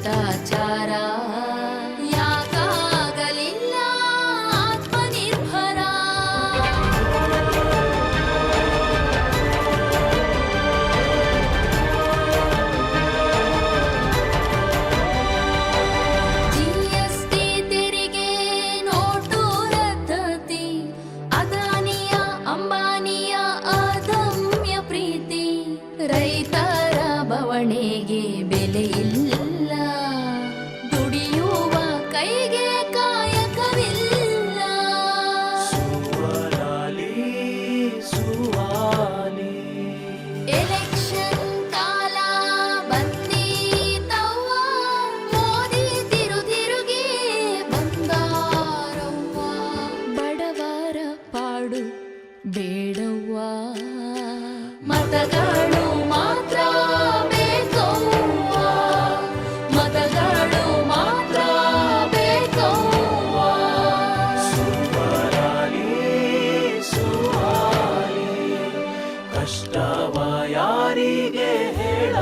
ಭ್ರಷ್ಟಾಚಾರ ಕಷ್ಟವ ಯಾರಿಗೆ ಹೇಳ